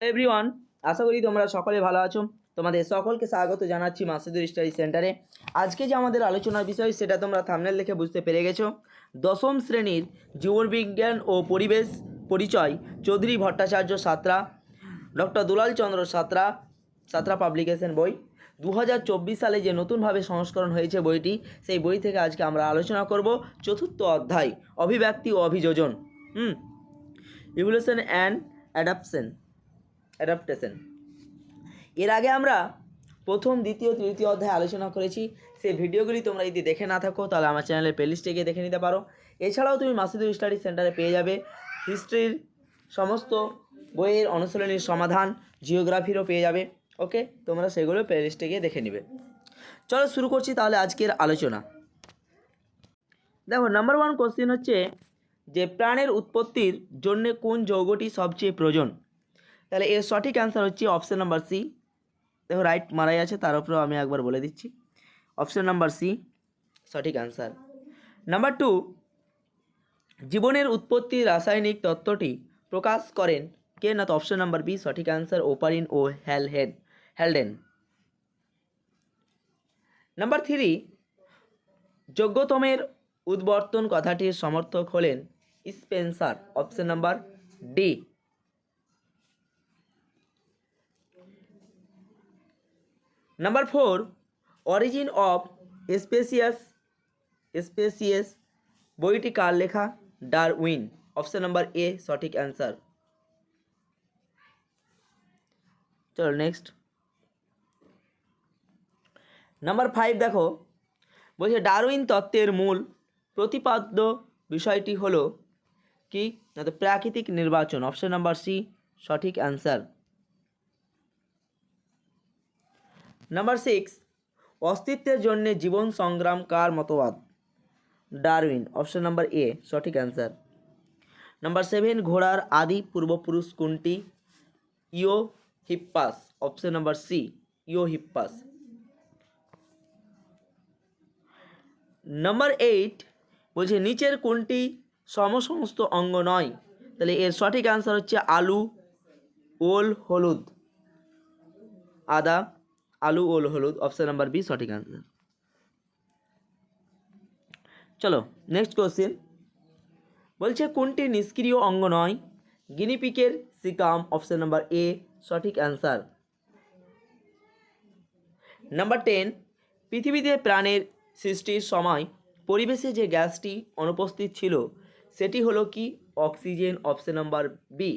Everyone আশা করি তোমরা সকলে ভালো আছো। তোমাদের সকলকে স্বাগত জানাচ্ছি মাসুদুর স্টাডি সেন্টারে আজকে যে আমাদের আলোচনার বিষয়, সেটা তোমরা থামনেল দেখে বুঝতে পেরে গেছো। দশম শ্রেণির জীবনবিজ্ঞান ও পরিবেশ পরিচয়, চৌধুরী ভট্টাচার্য সাঁতরা, ডক্টর দুলাল চন্দ্র সাঁতরা সাঁতরা পাবলিকেশন বই। দু হাজার চব্বিশ সালে যে নতুনভাবে সংস্করণ হয়েছে বইটি, সেই বই থেকে আজকে আমরা আলোচনা করব চতুর্থ অধ্যায়, অভিব্যক্তি ও অভিযোজন। হুম? ইভলিউশন অ্যান্ড অ্যাডাপশন অ্যাডাপ্টেশন এর আগে আমরা প্রথম, দ্বিতীয়, তৃতীয় অধ্যায়ে আলোচনা করেছি। সেই ভিডিওগুলি তোমরা যদি দেখে না থাকো, তাহলে আমার চ্যানেলের প্লেলিস্টে গিয়ে দেখে নিতে পারো। এছাড়াও তুমি মাসুদুর স্টাডি সেন্টারে পেয়ে যাবে। হিস্ট্রির সমস্ত বইয়ের অনুশীলনীর সমাধান জিওগ্রাফিরও পেয়ে যাবে। ওকে? তোমরা সেগুলো প্লেলিস্টে গিয়ে দেখে নিবে। চলো শুরু করছি তাহলে আজকের আলোচনা। দেখো নাম্বার ওয়ান কোশ্চেন হচ্ছে যে প্রাণের উৎপত্তির জন্যে কোন যৌগটি সবচেয়ে প্রয়োজন? তাহলে এর সঠিক অ্যান্সার হচ্ছে অপশান নাম্বার সি দেখো রাইট মারাই আছে, তার উপরেও আমি একবার বলে দিচ্ছি। অপশান নাম্বার সি সঠিক অ্যান্সার নাম্বার টু জীবনের উৎপত্তি রাসায়নিক তত্ত্বটি প্রকাশ করেন কে না তো অপশন নাম্বার বি সঠিক অ্যান্সার ওপারিন ও হ্যালহেড হ্যালডেন নাম্বার থ্রি যোগ্যতমের উদ্বর্তন কথাটির সমর্থক হলেন Spencer option number D number four origin of species species বইটি কার লেখা ডারউইন অপশন নাম্বার এ সঠিক অ্যান্সার চলো নেক্সট নাম্বার ফাইভ দেখো। বলছে ডারউইন তত্ত্বের মূল প্রতিপাদ্য বিষয়টি হলো কি? না প্রাকৃতিক নির্বাচন। অপশন নাম্বার সি সঠিক অ্যান্সার নাম্বার সিক্স অস্তিত্বের জন্য জীবন সংগ্রাম কার মতবাদ? ডারউইন অপশন নাম্বার এ সঠিক অ্যান্সার নাম্বার সেভেন ঘোড়ার আদি পূর্বপুরুষ কোনটি? ইও হিপ্পাস অপশন নাম্বার সি ইও হিপ্পাস নাম্বার এইট বলছে নিচের কোনটি সমসমস্ত অঙ্গ নয়? তাহলে এর সঠিক অ্যান্সার হচ্ছে আলু, ওল, হলুদ। আদা আলু ওল হলুদ অপশান নাম্বার বি সঠিক অ্যান্সার চলো নেক্সট কোশ্চেন বলছে, কোনটি নিষ্ক্রিয় অঙ্গ নয়? গিনিপিকের সিকাম অপশান নাম্বার এ সঠিক অ্যান্সার নাম্বার টেন পৃথিবীতে প্রাণের সৃষ্টির সময় পরিবেশে যে গ্যাসটি অনুপস্থিত ছিল, সেটি হলো কি? Oxygen option number B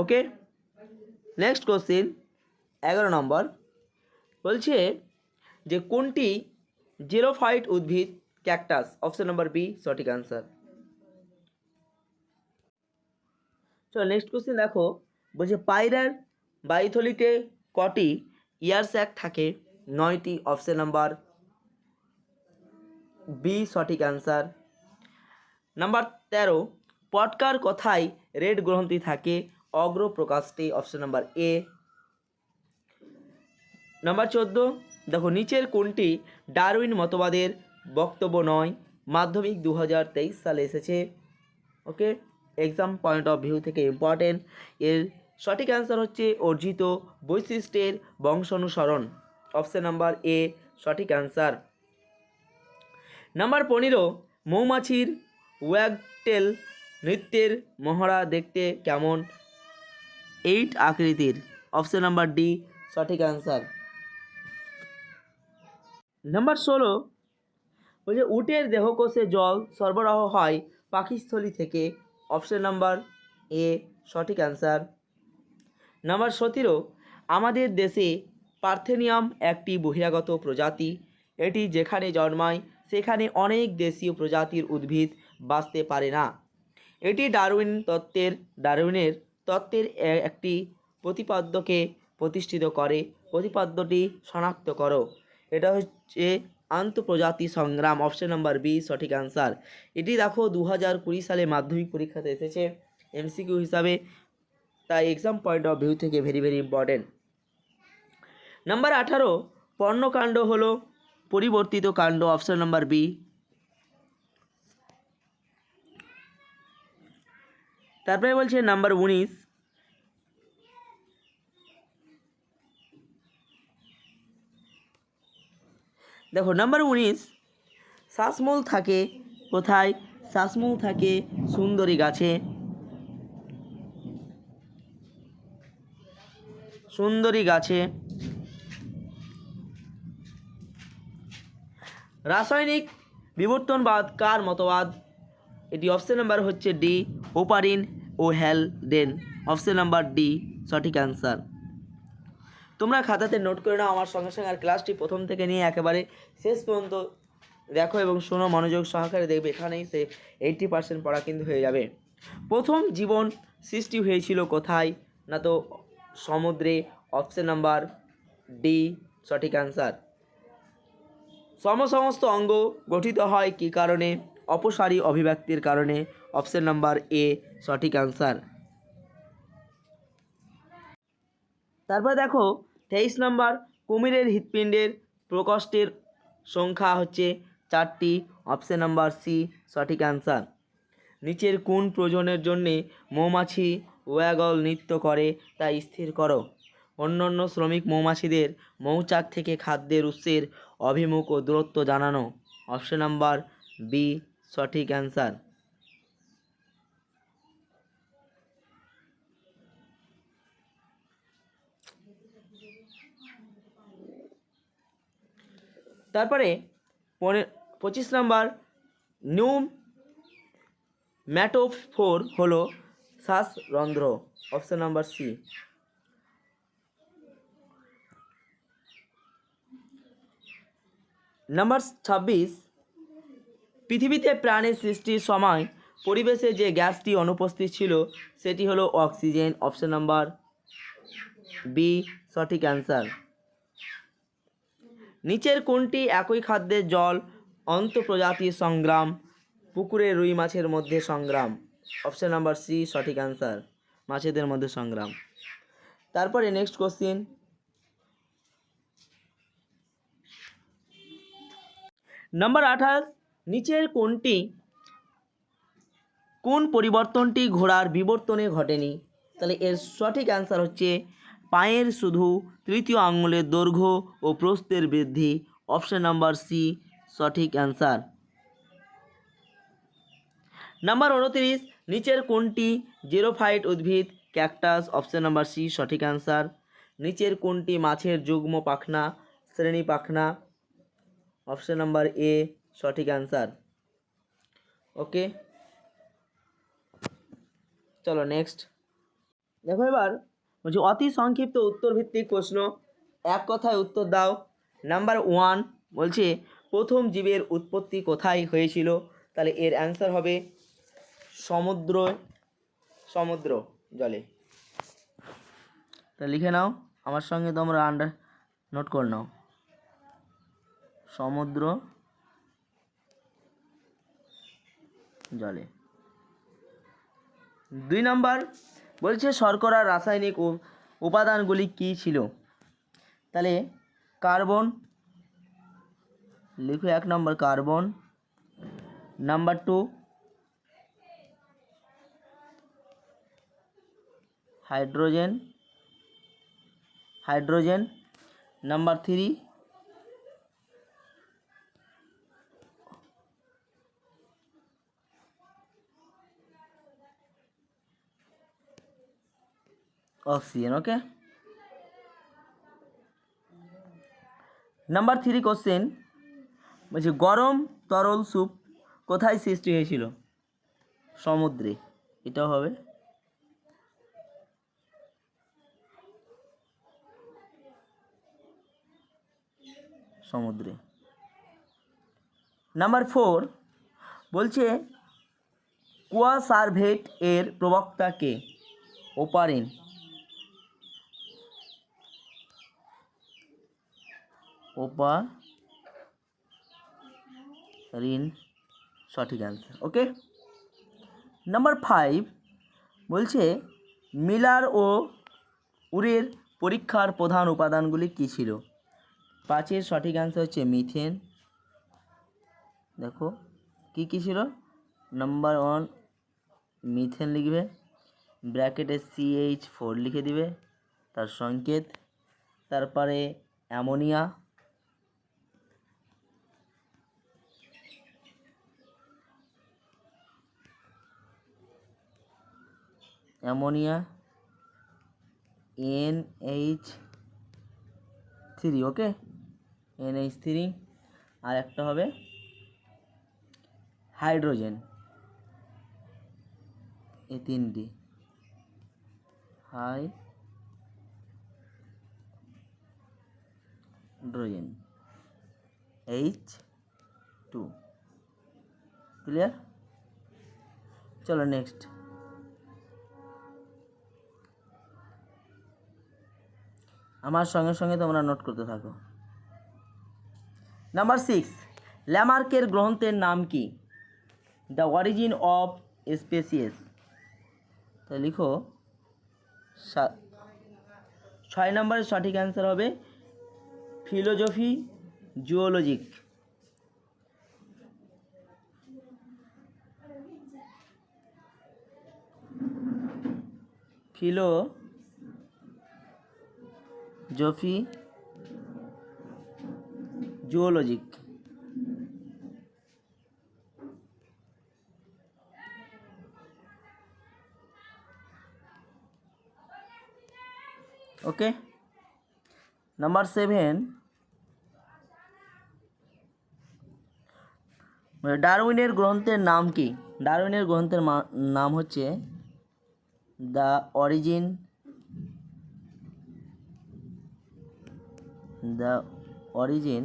okay next question এগারো নম্বর, বলছে যে কোনটি জিরোফাইট উদ্ভিদ, ক্যাকটাস, অপশন নাম্বার বি, সঠিক অ্যান্সার চলো নেক্সট কোশ্চেন দেখো, বলছে পায়রার বায়ুথলিতে কটি ইয়ার স্যাক থাকে? নয়টি, অপশন নাম্বার বি, সঠিক অ্যান্সার নাম্বার তেরো, পটকার কথায় রেড গ্রন্থি থাকে অগ্র প্রকাশটি অপশন নাম্বার এ নাম্বার চোদ্দ, দেখো নিচের কোনটি ডারউইন মতবাদের বক্তব্য নয়? মাধ্যমিক দু হাজার তেইশ সালে এসেছে। Okay? Exam point of view থেকে ইম্পর্টেন্ট এর সঠিক অ্যান্সার হচ্ছে অর্জিত বৈশিষ্ট্যের বংশানুসরণ অপশান নাম্বার এ সঠিক অ্যান্সার নাম্বার পনেরো, মৌমাছির ওয়াগটেল নৃত্যের মহড়া দেখতে কেমন? এইট আকৃতির। অপশান নাম্বার ডি সঠিক অ্যান্সার নাম্বার ষোলো, বলছে উটের দেহকোষে জল সরবরাহ হয় পাখিস্থলী থেকে। অপশন নাম্বার এ সঠিক অ্যান্সার নাম্বার সতেরো, আমাদের দেশে পার্থেনিয়াম একটি বহিরাগত প্রজাতি। এটি যেখানে জন্মায়, সেখানে অনেক দেশীয় প্রজাতির উদ্ভিদ বাঁচতে পারে না। এটি ডারউইন তত্ত্বের, ডারউইনের তত্ত্বের একটি প্রতিপাদ্যকে প্রতিষ্ঠিত করে। প্রতিপাদ্যটি শনাক্ত করো। এটা হচ্ছে আন্তঃপ্রজাতি সংগ্রাম অপশন নাম্বার বি সঠিক অ্যান্সার এটি দেখো দু হাজার কুড়ি সালে মাধ্যমিক পরীক্ষাতে এসেছে এমসিকিউ হিসাবে। তাই এক্সাম পয়েন্ট অফ ভিউ থেকে ভেরি ভেরি ইম্পর্টেন্ট নাম্বার আঠারো, পর্ণকাণ্ড হলো পরিবর্তিত কাণ্ড অপশন নাম্বার বি তারপরে বলছে নাম্বার উনিশ দেখো নাম্বার উনিশ শ্বাসমূল থাকে কোথায়? শ্বাসমূল থাকে সুন্দরী গাছে। সুন্দরী গাছে। রাসায়নিক বিবর্তনবাদ কার মতবাদ? এটি অপশন নাম্বার হচ্ছে ডি, ওপারিন ও হ্যালডেন অপশন নাম্বার ডি, সঠিক অ্যান্সার তোমরা খাতাতে নোট করে নাও, আমার সঙ্গে সঙ্গে আর ক্লাসটি প্রথম থেকে নিয়ে একেবারে শেষ পর্যন্ত দেখো এবং শোনো, মনোযোগ সহকারে দেখবে, এখানেই সে এইটটি পার্সেন্ট পড়া কিন্তু হয়ে যাবে। প্রথম জীবন সৃষ্টি হয়েছিল কোথায়? না তো সমুদ্রে অপশন নাম্বার ডি সঠিক অ্যান্সার সমসমস্ত অঙ্গ গঠিত হয় কী কারণে? অপসারী অভিব্যক্তির কারণে। অপশন নাম্বার এ সঠিক অ্যান্সার তারপর দেখো তেইশ নম্বর কুমিরের হৃৎপিণ্ডের প্রকোষ্ঠের সংখ্যা হচ্ছে চারটি অপশান নাম্বার সি সঠিক অ্যান্সার নিচের কোন প্রয়োজনের জন্যে মৌমাছি ওয়াগল নৃত্য করে তা স্থির করো? অন্যান্য শ্রমিক মৌমাছিদের মৌচাক থেকে খাদ্যের উৎসের অভিমুখ ও দূরত্ব জানানো। অপশন নাম্বার বি সঠিক অ্যান্সার তারপরে পনে, পঁচিশ নাম্বার নিউ ম্যাটোফোর হলো শ্বাসরন্ধ্র, অপশান নাম্বার সি। নাম্বার ছাব্বিশ, পৃথিবীতে প্রাণের সৃষ্টির সময় পরিবেশে যে গ্যাসটি অনুপস্থিত ছিল, সেটি হলো অক্সিজেন, অপশান নাম্বার বি, সঠিক অ্যান্সার। নিচের কোনটি একই খাদ্যের জল? অন্তঃপ্রজাতির সংগ্রাম, পুকুরে রুই মাছের মধ্যে সংগ্রাম। অপশান নাম্বার সি সঠিক অ্যান্সার মাছেদের মধ্যে সংগ্রাম। তারপরে নেক্সট কোশ্চিন নাম্বার আঠাশ, নিচের কোনটি, কোন পরিবর্তনটি ঘোড়ার বিবর্তনে ঘটেনি? তাহলে এর সঠিক অ্যান্সার হচ্ছে পায়ের শুধু তৃতীয় আঙুলের দৈর্ঘ্য ও প্রস্থের বৃদ্ধি। অপশন নাম্বার সি সঠিক অ্যান্সার নাম্বার উনত্রিশ, নিচের কোনটি জিরোফাইট উদ্ভিদ? ক্যাকটাস অপশন নাম্বার সি সঠিক অ্যান্সার নিচের কোনটি মাছের যুগ্ম পাখনা? শ্রেণি পাখনা? অপশন নাম্বার এ সঠিক অ্যান্সার ওকে চলো নেক্সট দেখো এবার বলছি, অতি সংক্ষিপ্ত উত্তর ভিত্তিক প্রশ্ন। এক কথায় উত্তর দাও। নাম্বার ওয়ান, বলছে, প্রথম জীবের উৎপত্তি কোথায় হয়েছিল? তাহলে এর অ্যান্সার হবে সমুদ্র সমুদ্র জলে। তা লিখে নাও, আমার সঙ্গে তোমরা আন্ডার নোট করে নাও। সমুদ্র জলে। দুই নম্বর বলছে শর্করার রাসায়নিক উপাদানগুলি কী ছিল? তাহলে কার্বন, লিখো এক নম্বর carbon. Number two, hydrogen. Hydrogen. Number three oxygen okay number three question বলছি, গরম তরল স্যুপ কোথায় সৃষ্টি হয়েছিল? সমুদ্রে। এটাও হবে। সমুদ্রে। নাম্বার ফোর বলছে কুয়া সার্ভেট এর প্রবক্তা কে? ওপারিন। ওপা, ঋণ, সঠিক অ্যান্সার ওকে নাম্বার ফাইভ বলছে, মিলার ও উরের পরীক্ষার প্রধান উপাদানগুলি কী ছিল? পাঁচের সঠিক অ্যান্সার হচ্ছে মিথেন দেখো, কী কী ছিল? নাম্বার ওয়ান মিথেন লিখবে ব্র্যাকেটে সিএইচ ফোর লিখে দিবে, তার সংকেত, তারপরে ammonia ammonia N H three, okay? N H three, আর একটা হবে হাইড্রোজেন। এই তিনটি। হাই হাইড্রোজেন। H two. ক্লিয়ার? চলো নেক্সট। আমার সঙ্গে সঙ্গে তোমরা নোট করতে থাকো। নাম্বার সিক্স ল্যামার্কের গ্রন্থের নাম কি? দ্য অরিজিন অফ স্পেসিয়েস তো লিখো ছয় নম্বরের সঠিক অ্যান্সার হবে philosophy zoologic philosophy zoologic okay number seven ডারউইনের গ্রন্থের নাম কি? ডারউইনের গ্রন্থের নাম হচ্ছে the origin the origin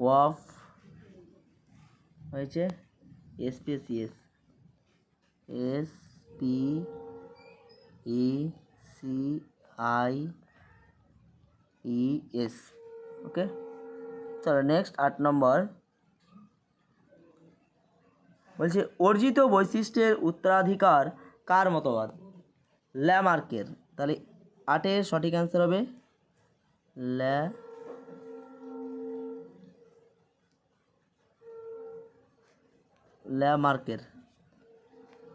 of হয়েছে এসপিএসিএস S P E C I E S okay? চলো নেক্সট আট নম্বর। বলছে, অর্জিত বৈশিষ্ট্যের উত্তরাধিকার কার মতবাদ? ল্যামার্কের। তাহলে আটের সঠিক অ্যান্সার হবে ল্যা ল্যামার্কের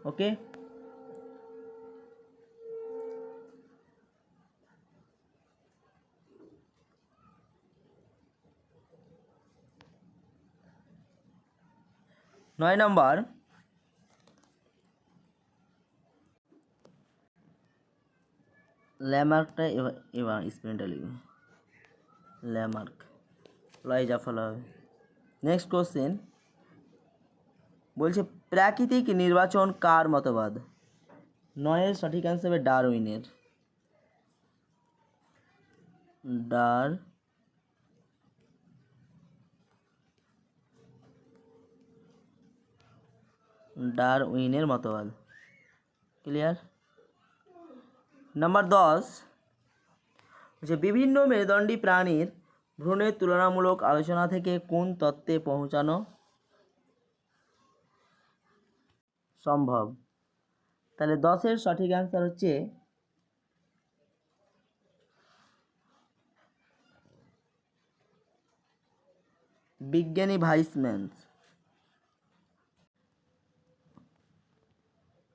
ওকে নয় নম্বর ল্যামার্কটা এবার এবার স্পেলিংটা লিখবে ল্যামার্ক। লয় জাফল হবে। নেক্সট কোশ্চেন বলছে, প্রাকৃতিক নির্বাচন কার মতবাদ? নয়ের সঠিক অ্যান্সার হবে ডারউইনের। ডার ডারউইনের মতবাদ। ক্লিয়ার নাম্বার দশ। যে বিভিন্ন মেরুদণ্ডী প্রাণীর ভ্রূণের তুলনামূলক আলোচনা থেকে কোন তত্ত্বে পৌঁছানো সম্ভব? তাহলে দশের সঠিক অ্যান্সার হচ্ছে বিজ্ঞানী ভাইসম্যানস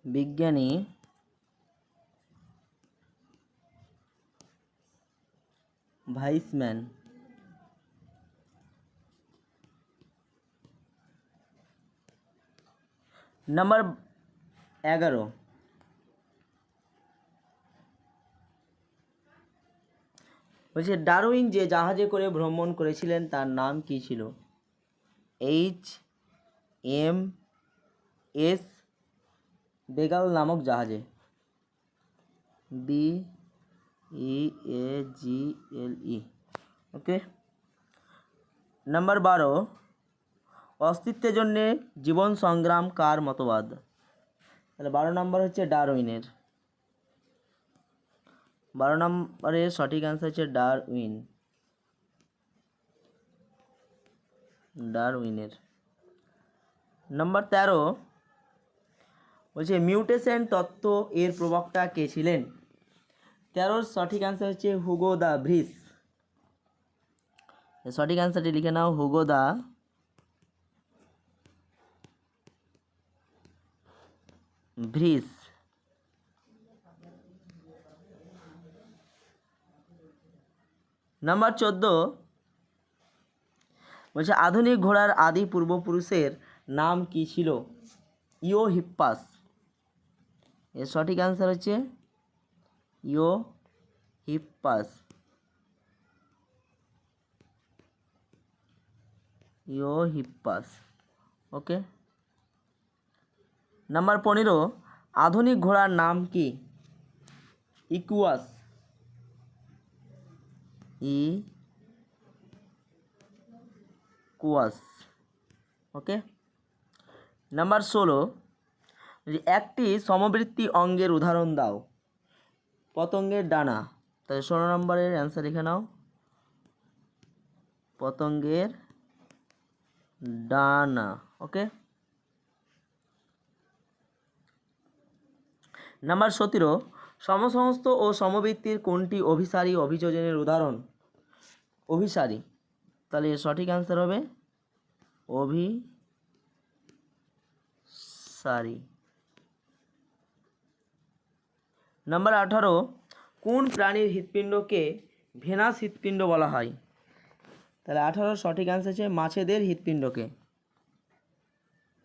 বিজ্ঞানী ভাইসম্যান নাম্বার এগারো। বলছে, ডারউইন যে জাহাজে করে ভ্রমণ করেছিলেন, তার নাম কি ছিল? এইচ এম এস বেগাল নামক জাহাজে। বি ই এ জি এল ই ওকে নাম্বার বারো অস্তিত্বের জন্যে জীবন সংগ্রাম কার মতবাদ? তাহলে বারো নম্বর হচ্ছে ডারউইনের। বারো নম্বরের সঠিক অ্যান্সার হচ্ছে ডারউইন। ডারউইনের। নাম্বার তেরো. বলছে মিউটেশন তত্ত্ব এর প্রবক্তা কে ছিলেন? তেরোর সঠিক অ্যান্সার হচ্ছে হুগো দা ভ্রিস সঠিক অ্যান্সারটি লিখে নাও, হুগো দা। ভ্রিস নাম্বার চোদ্দ। বলছে, আধুনিক ঘোড়ার আদি পূর্বপুরুষের নাম কি ছিল? ইও হিপ্পাস এর সঠিক অ্যান্সার হচ্ছে ইও হিপ্পাস ইও হিপ্পাস ওকে নাম্বার পনেরো, আধুনিক ঘোড়ার নাম কি? ইকুয়াস ই কুয়াস ওকে নাম্বার ষোলো, একটি সমবৃত্তি অঙ্গের উদাহরণ দাও। পতঙ্গের ডানা। তাহলে ষোলো নম্বরের অ্যান্সার লিখে নাও। পতঙ্গের ডানা ওকে নাম্বার সতেরো সমসমস্ত ও সমবৃত্তির কোনটি অভিসারী অভিযোজনের উদাহরণ? অভিসারী। তাহলে এর সঠিক অ্যান্সার হবে অভিসারী। নাম্বার আঠারো, কোন প্রাণীর হৃৎপিণ্ডকে ভেনাস হৃৎপিণ্ড বলা হয়? তাহলে আঠারো সঠিক অ্যান্সার হচ্ছে মাছেদের হৃৎপিণ্ডকে।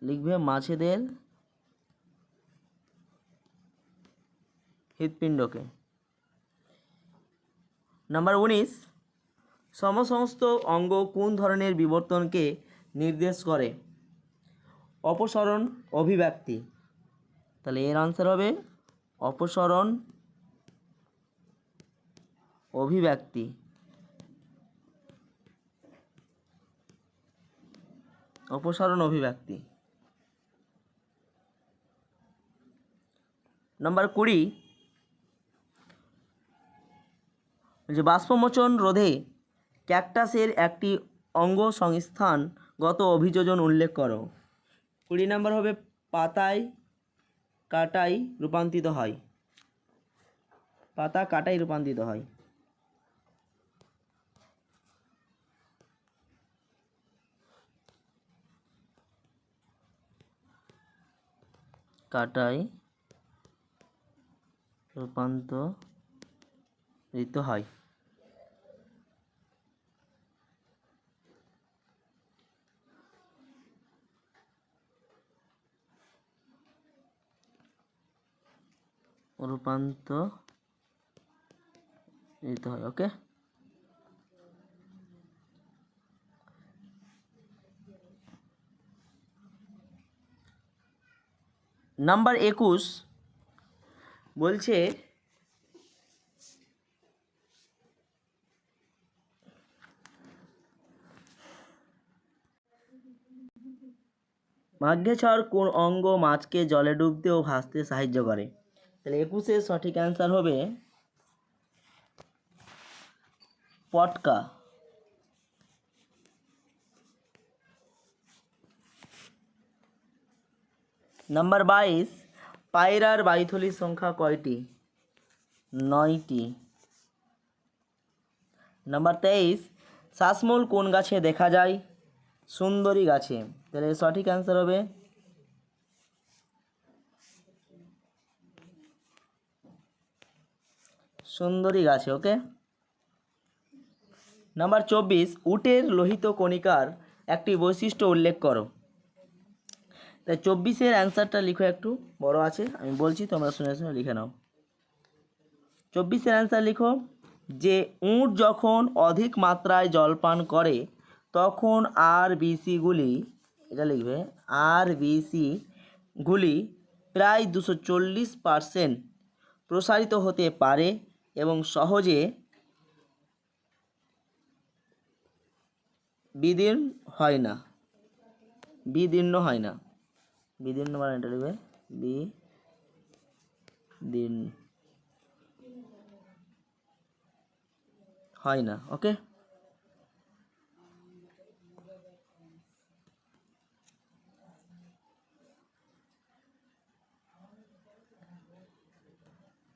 লিখবে মাছেদের হৃৎপিণ্ডকে। নাম্বার উনিশ, সমসমস্ত অঙ্গ কোন ধরনের বিবর্তনকে নির্দেশ করে? অপসরণ, অভিব্যক্তি। তাহলে এর আনসার হবে অপসরণ অভিব্যক্তি। অপসারণ অভিব্যক্তি। নাম্বার কুড়ি। যে বাষ্পমোচন রোধে ক্যাকটাসের একটি অঙ্গ সংস্থানগত অভিযোজন উল্লেখ করো। কুড়ি নাম্বার হবে পাতায় কাটাই রূপান্তরিত হয়। পাতা কাটাই রূপান্তরিত হয়। কাটাই রূপান্তরিত হয়। রূপান্তরিত হয় ওকে নাম্বার একুশ বলছে মাঘ্যেছর কোন অঙ্গ মাছকে জলে ডুবতে ও ভাসতে সাহায্য করে? তাহলে একুশের সঠিক অ্যান্সার হবে পটকা। নাম্বার বাইশ পায়রার বায়ুথলির সংখ্যা কয়টি? নয়টি। নাম্বার তেইশ, শ্বাসমূল কোন গাছে দেখা যায়? সুন্দরী গাছে। তাহলে সঠিক অ্যান্সার হবে সুন্দরী গাছে ওকে নাম্বার চব্বিশ, উটের লোহিত কণিকার একটি বৈশিষ্ট্য উল্লেখ করো। তাই চব্বিশের অ্যান্সারটা লিখো একটু, বড় আছে, আমি বলছি, তোমরা শুনে শুনে লিখে নাও। চব্বিশের অ্যান্সার লিখো, যে উট যখন অধিক মাত্রায় জল পান করে, তখন আর বিসিগুলি এটা লিখবে, আর বিসিগুলি প্রায় দুশো চল্লিশ পারসেন্ট প্রসারিত হতে পারে এবং সহজে বিদীর্ণ হয় না। বিদীর্ণ হয় না। বিদীর্ণ মানে এটা লিখবে বি দিন হয় না, ওকে?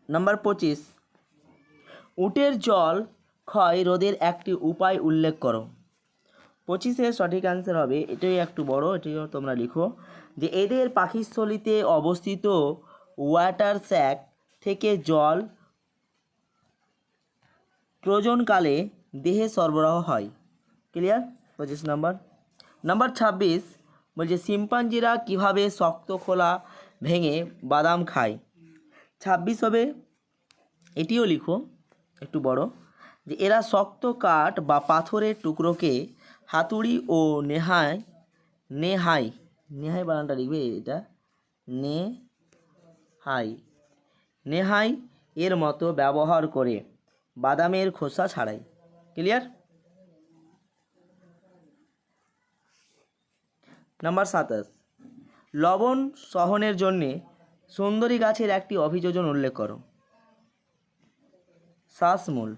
নাম্বার পঁচিশ। উটের জল ক্ষয় রোধের একটি উপায় উল্লেখ করো। পঁচিশে সঠিক অ্যান্সার হবে, এটাই একটু বড় এটিও তোমরা লিখো, যে এদের পাখিস্থলিতে অবস্থিত ওয়াটার স্যাক থেকে জল প্রয়োজনকালে দেহে সরবরাহ হয়। ক্লিয়ার পঁচিশ নাম্বার নাম্বার ছাব্বিশ বলছে, শিম্পাঞ্জিরা কীভাবে শক্ত খোলা ভেঙে বাদাম খায়? ছাব্বিশ হবে, এটিও লিখো। একটু বড়, যে এরা শক্ত কাঠ বা পাথরের টুকরোকে হাতুড়ি ও নেহায়, নেহাই নেহাই বানানটা লিখবে এটা, নে হাই, নেহাই এর মতো ব্যবহার করে বাদামের খোসা ছাড়াই। ক্লিয়ার? নাম্বার সাতাশ, লবণ সহনের জন্যে সুন্দরী গাছের একটি অভিযোজন উল্লেখ করো। শ্বাসমূল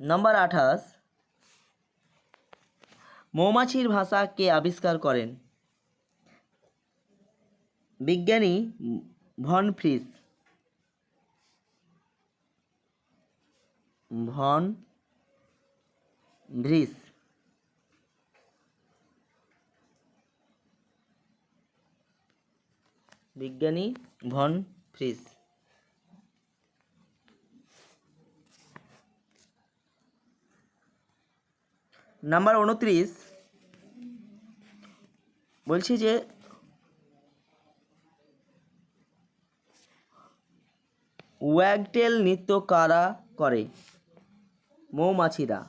নাম্বার আঠাশ। মৌমাছির ভাষা কে আবিষ্কার করেন? বিজ্ঞানী ভন ফ্রিস ভন ভ্রিস বিজ্ঞানী ভন ফ্রিস নাম্বার উনত্রিশ। বলছি যে ওয়াগটেল নৃত্য কারা করে? মৌমাছিরা।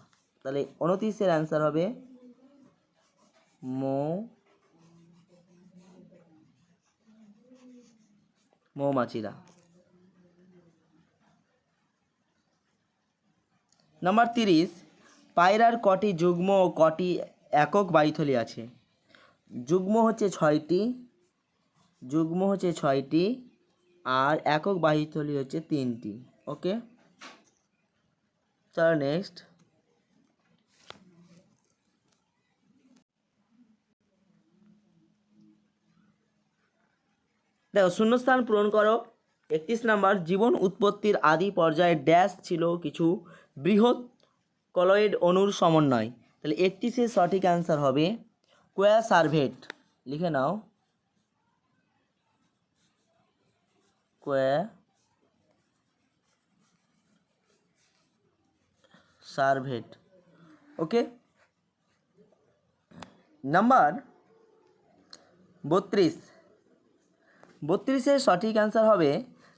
তাহলে উনত্রিশের অ্যান্সার হবে মৌ মৌমাছিরা। নাম্বার তিরিশ, পায়রার কটি যুগ্ম ও কটি একক বায়ুথলি আছে? যুগ্ম হচ্ছে ছয়টি, যুগ্ম হচ্ছে ছয়টি, আর একক বায়ুথলি হচ্ছে তিনটি ওকে চলো নেক্সট দেখো, শূন্যস্থান পূরণ করো। একত্রিশ নাম্বার, জীবন উৎপত্তির আদি পর্যায়ে ড্যাশ ছিল কিছু বৃহৎ কলয়েড অণুর সমন্বয়। তাহলে একত্রিশের সঠিক অ্যান্সার হবে কোয়া সার্ভেট। লিখে নাও। কোয়া সার্ভেট। ওকে নাম্বার বত্রিশ। বত্রিশের সঠিক অ্যান্সার হবে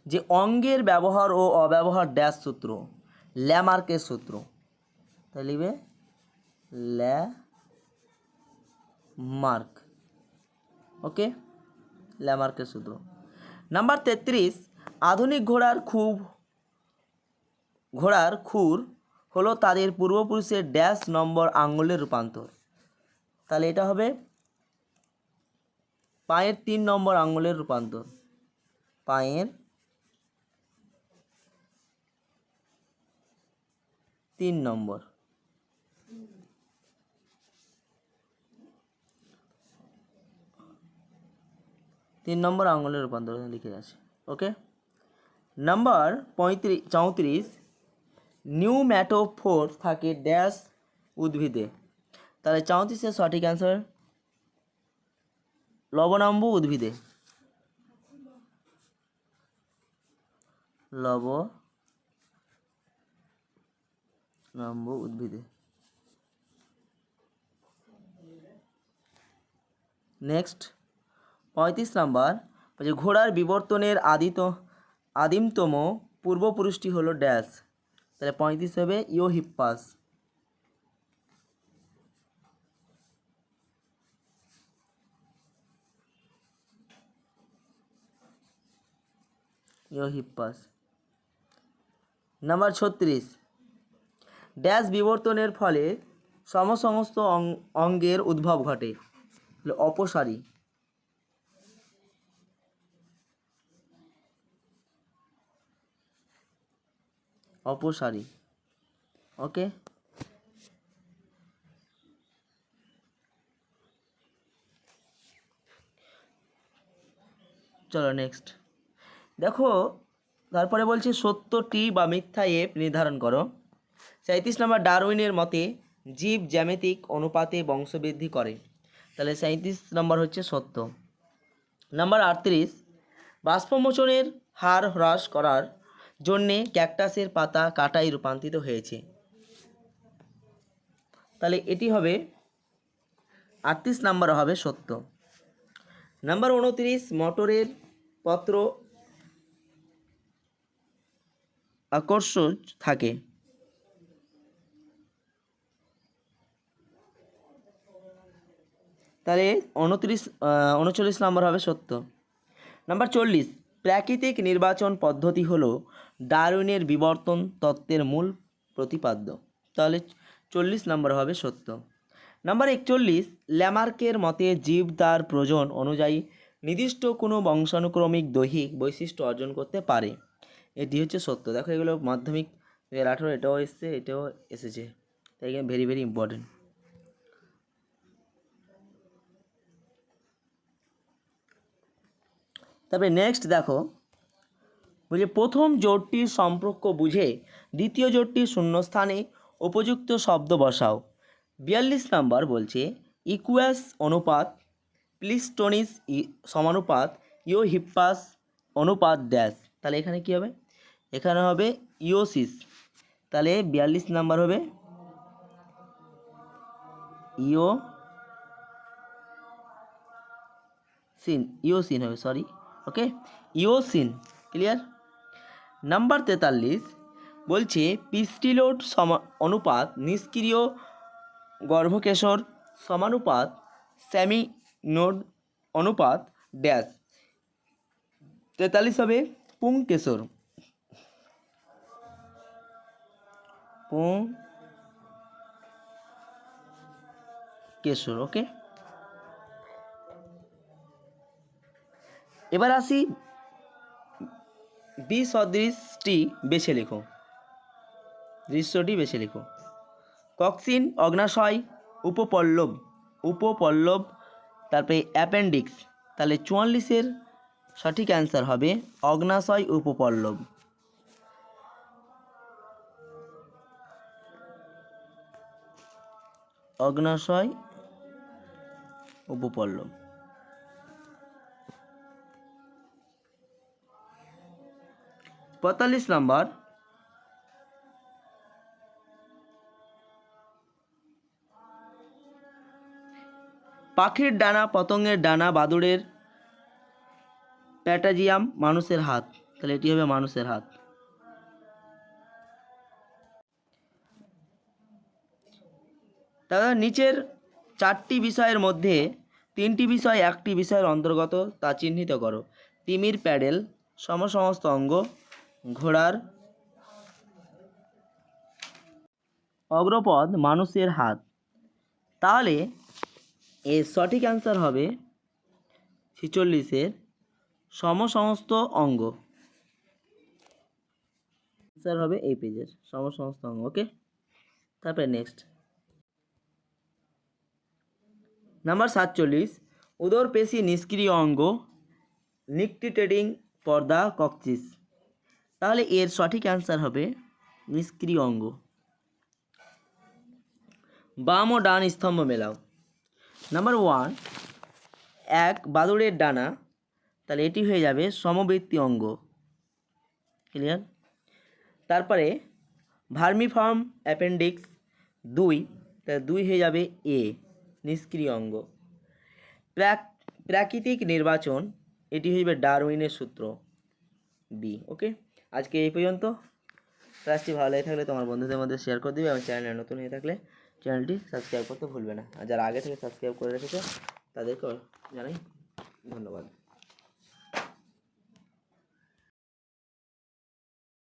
যে অঙ্গের ব্যবহার ও অব্যবহার ড্যাশ সূত্র ল্যামার্কের সূত্র। তাই লিখবে ল্যা ওকে ল্যামার্কের সূত্র। নাম্বার তেত্রিশ, আধুনিক ঘোড়ার খুব, ঘোড়ার খুর হলো তাদের পূর্বপুরুষের ড্যাশ নম্বর আঙ্গুলের রূপান্তর। তাহলে এটা হবে পায়ের তিন নম্বর আঙ্গুলের রূপান্তর। পায়ের তিন নম্বর। তিন নম্বর আঙুলের রূপান্তর লিখে আছে ওকে? নাম্বার পঁয়ত্রিশ চৌত্রিশ নিউম্যাটোফোর থাকে ড্যাশ উদ্ভিদে। তাহলে চৌত্রিশের সঠিক অ্যান্সার? লবণাম্বু উদ্ভিদে। লব নাম্ব উদ্ভিদে। নেক্সট পঁয়ত্রিশ নাম্বার বলছে ঘোড়ার বিবর্তনের আদিত, আদিমতম পূর্বপুরুষটি হলো ড্যাশ। তাহলে পঁয়ত্রিশ হবে ইওহিপ্পাস ইওহিপ্পাস নাম্বার ছত্রিশ. ড্যাশ বিবর্তনের ফলে সমসমস্ত অঙ্গের উদ্ভব ঘটে। অপসারী। অপসারী। ওকে চলো নেক্সট দেখো, তারপরে বলছে সত্যটি বা মিথ্যা এপ নির্ধারণ করো। সাঁত্রিশ নম্বর, ডারউইনের মতে জীব জ্যামিতিক অনুপাতে বংশবৃদ্ধি করে। তাহলে সাঁত্রিশ নম্বর হচ্ছে সত্য। নাম্বার আটত্রিশ, বাষ্পমোচনের হার হ্রাস করার জন্যে ক্যাকটাসের পাতা কাটাই রূপান্তরিত হয়েছে। তাহলে এটি হবে, আটত্রিশ নাম্বার হবে সত্য। নাম্বার উনত্রিশ, মোটরের পত্র আকর্ষণ থাকে। তাহলে উনত্রিশ উনচল্লিশ নম্বর হবে সত্য। নাম্বার চল্লিশ, প্রাকৃতিক নির্বাচন পদ্ধতি হলো ডারউইনের বিবর্তন তত্ত্বের মূল প্রতিপাদ্য। তাহলে চল্লিশ নম্বর হবে সত্য। নাম্বার একচল্লিশ, ল্যামার্কের মতে জীব তার প্রয়োজন অনুযায়ী নির্দিষ্ট কোনো বংশানুক্রমিক দৈহিক বৈশিষ্ট্য অর্জন করতে পারে। এটি হচ্ছে সত্য। দেখো এগুলো মাধ্যমিক দু হাজার আঠেরো, এটাও এসছে, এটাও এসেছে। তাই এখানে ভেরি ভেরি ইম্পর্টেন্ট তারপরে নেক্সট দেখো, বলছে প্রথম জোটটির সম্পর্ক বুঝে দ্বিতীয় জোটটির শূন্যস্থানে উপযুক্ত শব্দ বসাও। বিয়াল্লিশ নাম্বার বলছে, ইকুয়াস অনুপাত, প্লিস্টোনিস সমানুপাত ইও হিপ্পাস অনুপাত ড্যাশ। তাহলে এখানে কি হবে? এখানে হবে ইওসিস তাহলে বিয়াল্লিশ নাম্বার হবে ইও সিন ইওসিন হবে sorry okay Eocene clear number তেতাল্লিশ বলছে পিস্টিলোড সমা অনুপাত নিষ্ক্রিয় গর্ভকেশর সমানুপাত স্যামি নোড অনুপাত ড্যাশ। তেতাল্লিশ হবে পুংকেশর। পুং কেশর ওকে এবার আসি বি সদৃশটি বেছে লেখো। দৃশ্যটি বেছে লেখো। কক্সিন, অগ্নাশয়, উপপল্লব। উপপল্লব, তারপরে অ্যাপেন্ডিক্স, তাহলে চুয়াল্লিশের সঠিক অ্যান্সার হবে অগ্নাশয় উপপল্লব। অগ্নাশয় উপপল্লব। পঁয়তাল্লিশ নম্বর। পাখির ডানা পতঙ্গের ডানা বাদুড়ের প্যাটাজিয়াম মানুষের হাত। তাহলে এটি হবে মানুষের হাত। তাহলে নিচের চারটি বিষয়ের মধ্যে তিনটি বিষয়, একটি বিষয়ের অন্তর্গত তা চিহ্নিত করো। তিমির প্যাডেল, সমসমস্ত অঙ্গ, ঘোড়ার অগ্রপদ মানুষের হাত। তাহলে এর সঠিক অ্যান্সার হবে ছিচল্লিশের সমসমস্ত অঙ্গ। অ্যান্সার হবে এই পেজের, সমসমস্ত অঙ্গ ওকে তারপরে নেক্সট নাম্বার সাতচল্লিশ উদর পেশি নিষ্ক্রিয় অঙ্গ নিকটিটেডিং পর্দা ককচিস তাহলে এর সঠিক অ্যান্সার হবে নিষ্ক্রিয় অঙ্গ। বাম ও ডান স্তম্ভ মেলাও। নাম্বার ওয়ান এক বাদুড়ের ডানা তাহলে এটি হয়ে যাবে সমবৃত্তি অঙ্গ। ক্লিয়ার তারপরে ভার্মিফর্ম অ্যাপেন্ডিক্স দুই, তাহলে দুই হয়ে যাবে এ নিষ্ক্রিয় অঙ্গ। প্রাক প্রাকৃতিক নির্বাচন, এটি হয়ে যাবে ডারউইনের সূত্র বি ওকে আজকে এই পর্যন্ত। ক্লাসটি ভালো লেগে থাকলে তোমার বন্ধুদের মধ্যে শেয়ার করে দিবে এবং চ্যানেলে নতুন হয়ে থাকলে চ্যানেলটি সাবস্ক্রাইব করতে ভুলবে না। আর যারা আগে থেকে সাবস্ক্রাইব করে রেখেছে তাদেরকে জানাই ধন্যবাদ।